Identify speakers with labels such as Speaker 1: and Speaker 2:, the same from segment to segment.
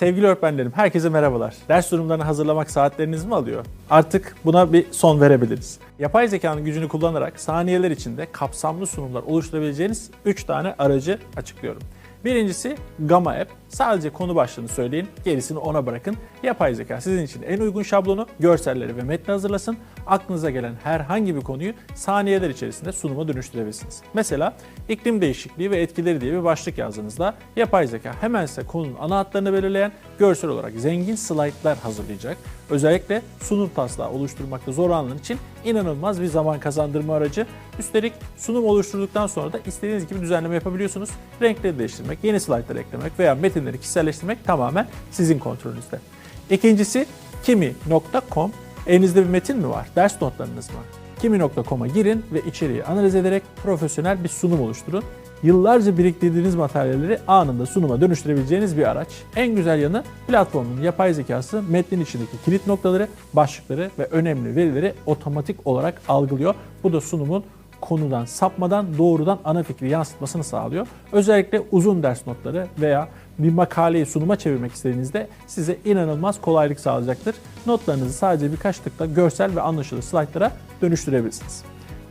Speaker 1: Sevgili öğretmenlerim, herkese merhabalar. Ders sunumlarını hazırlamak saatleriniz mi alıyor? Artık buna bir son verebiliriz. Yapay zekanın gücünü kullanarak saniyeler içinde kapsamlı sunumlar oluşturabileceğiniz 3 tane aracı açıklıyorum. Birincisi Gamma App. Sadece konu başlığını söyleyin, gerisini ona bırakın. Yapay zeka sizin için en uygun şablonu, görselleri ve metni hazırlasın. Aklınıza gelen herhangi bir konuyu saniyeler içerisinde sunuma dönüştürebilirsiniz. Mesela iklim değişikliği ve etkileri diye bir başlık yazdığınızda yapay zeka hemen size konunun ana hatlarını belirleyen görsel olarak zengin slaytlar hazırlayacak. Özellikle sunum taslağı oluşturmakta zorlanan için inanılmaz bir zaman kazandırma aracı. Üstelik sunum oluşturduktan sonra da istediğiniz gibi düzenleme yapabiliyorsunuz. Renkleri değiştirmek, yeni slaytlar eklemek veya metinleri kişiselleştirmek tamamen sizin kontrolünüzde. İkincisi kimi.com. Elinizde bir metin mi var? Ders notlarınız mı? Kimi.com'a girin ve içeriği analiz ederek profesyonel bir sunum oluşturun. Yıllarca biriktirdiğiniz materyalleri anında sunuma dönüştürebileceğiniz bir araç. En güzel yanı platformun yapay zekası metnin içindeki kilit noktaları, başlıkları ve önemli verileri otomatik olarak algılıyor. Bu da sunumun konudan sapmadan doğrudan ana fikri yansıtmasını sağlıyor. Özellikle uzun ders notları veya bir makaleyi sunuma çevirmek istediğinizde size inanılmaz kolaylık sağlayacaktır. Notlarınızı sadece birkaç tıkla görsel ve anlaşılır slaytlara dönüştürebilirsiniz.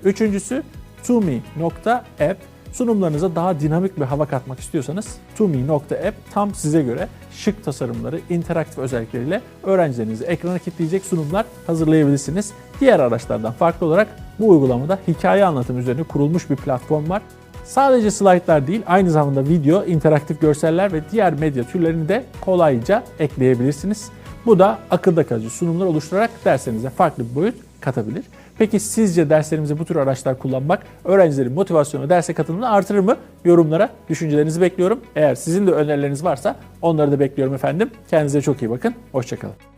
Speaker 1: Üçüncüsü tumi.app Sunumlarınıza daha dinamik bir hava katmak istiyorsanız tumi.app tam size göre şık tasarımları, interaktif özellikleriyle öğrencilerinizi ekrana kilitleyecek sunumlar hazırlayabilirsiniz. Diğer araçlardan farklı olarak bu uygulamada hikaye anlatım üzerine kurulmuş bir platform var. Sadece slaytlar değil, aynı zamanda video, interaktif görseller ve diğer medya türlerini de kolayca ekleyebilirsiniz. Bu da akılda kalıcı sunumlar oluşturarak derslerinize farklı bir boyut katabilir. Peki sizce derslerimizde bu tür araçlar kullanmak öğrencilerin motivasyonu, derse katılımını artırır mı? Yorumlara düşüncelerinizi bekliyorum. Eğer sizin de önerileriniz varsa onları da bekliyorum efendim. Kendinize çok iyi bakın. Hoşçakalın.